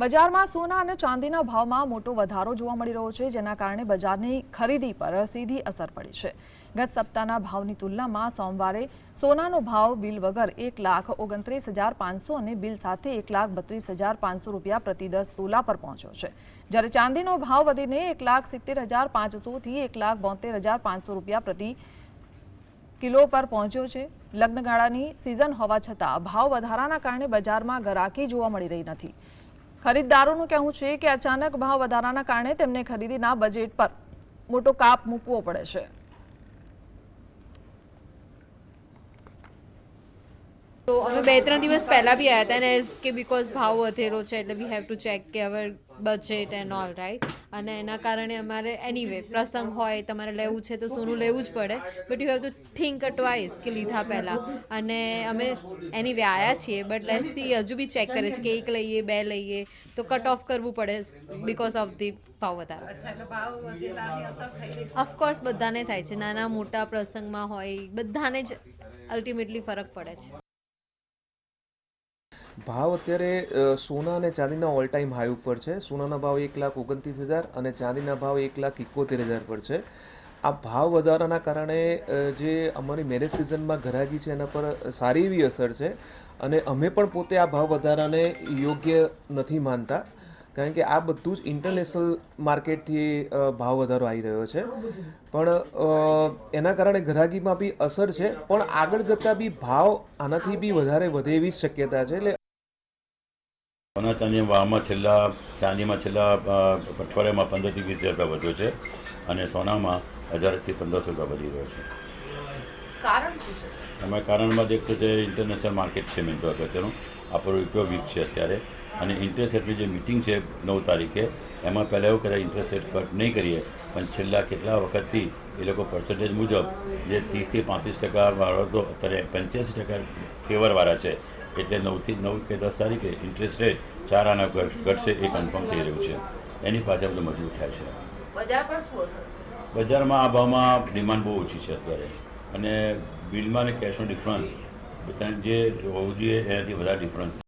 બજારમાં સોના અને ચાંદીના ભાવમાં મોટો વધારો જોવા મળી રહ્યો છે, જેના કારણે બજારની ખરીદી પર સીધી અસર પડી છે. ગત સપ્તાહના ભાવની તુલનામાં સોમવારે સોનાનો ભાવ બિલ વગર એક લાખ ઓગણત્રીસ હજાર પાંચસો અને બિલ સાથે એક લાખ બત્રીસ હજાર પાંચસો રૂપિયા પ્રતિ દસ તોલા પર પહોંચ્યો છે. જ્યારે ચાંદીનો ભાવ વધીને એક લાખ સિત્તેર હજાર પાંચસોથી એક લાખ બોતેર હજાર પાંચસો રૂપિયા પ્રતિ કિલો પર પહોંચ્યો છે. લગ્નગાળાની સિઝન હોવા છતાં ભાવ વધારાના કારણે બજારમાં ગરાકી જોવા મળી રહી નથી. ખરીદદારોનું કહેવું છે કે અચાનક ભાવ વધારાના કારણે તેમને ખરીદીના બજેટ પર મોટો કાપ મૂકવો પડે છે. તો અમે બે ત્રણ દિવસ પહેલાં બી આવ્યા હતા અને એઝ કે બીકોઝ ભાવ વધેરો છે એટલે વી હેવ ટુ ચેક કે હવે બજેટ એન્ડ ઓલ રાઈટ અને એના કારણે અમારે એનીવે પ્રસંગ હોય તમારે લેવું છે તો સોનું લેવું જ પડે. But you have to think twice કે લીધા પહેલાં. અને અમે એનીવે આવ્યા છીએ બટ લેટ સી હજુ બી ચેક કરે છે કે એક લઈએ બે લઈએ. તો કટ ઓફ કરવું પડે બિકોઝ ઓફ ધી ભાવ વધારે. ઓફકોર્સ બધાને થાય છે. નાના મોટા પ્રસંગમાં હોય બધાને જ અલ્ટિમેટલી ફરક પડે છે. ભાવ અત્યારે સોના અને ચાંદીના ઓલ ટાઈમ હાઈ ઉપર છે. સોનાના ભાવ એક લાખ ઓગણત્રીસ હજાર અને ચાંદીના ભાવ એક લાખ એકોતેર હજાર પર છે. આ ભાવ વધારાના કારણે જે અમારી મેરેજ સિઝનમાં ઘરાગી છે એના પર સારી એવી અસર છે અને અમે પણ પોતે આ ભાવ વધારાને યોગ્ય નથી માનતા. કારણ કે આ બધું જ ઇન્ટરનેશનલ માર્કેટથી ભાવ વધારો આવી રહ્યો છે. પણ એના કારણે ગ્રાહકીમાં બી અસર છે. પણ આગળ જતાં બી ભાવ આનાથી બી વધારે વધે એવી શક્યતા છે. એટલે સોના ચાંદીના વાહમાં છેલ્લા ચાંદીમાં છેલ્લા અઠવાડિયામાં પંદરથી વીસ હજાર રૂપિયા વધ્યો છે અને સોનામાં હજારથી પંદરસો રૂપિયા વધી રહ્યો છે. એમાં કારણમાં દેખતો છે જે ઇન્ટરનેશનલ માર્કેટ છે મેં તો અત્યારનું આપણો ઉપયોગ વીક છે અત્યારે. અને ઇન્ટરેસ્ટ રેટની જે મિટિંગ છે નવ તારીખે એમાં પહેલાં એવું કદાચ ઇન્ટરેસ્ટ રેટ કટ નહીં કરીએ પણ છેલ્લા કેટલા વખતથી એ લોકો પર્સન્ટેજ મુજબ જે ત્રીસથી પાંત્રીસ ટકા વાળો તો અત્યારે પંચ્યાસી ટકા ફેવરવાળા છે. એટલે નવથી નવ કે દસ તારીખે ઇન્ટરેસ્ટ રેટ ચાર આના ઘટ- ઘટશે એ કન્ફર્મ થઈ રહ્યું છે. એની પાછળ બધું મજબૂત થાય છે. બજારમાં આ ભાવમાં ડિમાન્ડ બહુ ઓછી છે અત્યારે. અને બિલમાં અને કેશનો ડિફરન્સ જે હોવું જોઈએ એનાથી વધારે ડિફરન્સ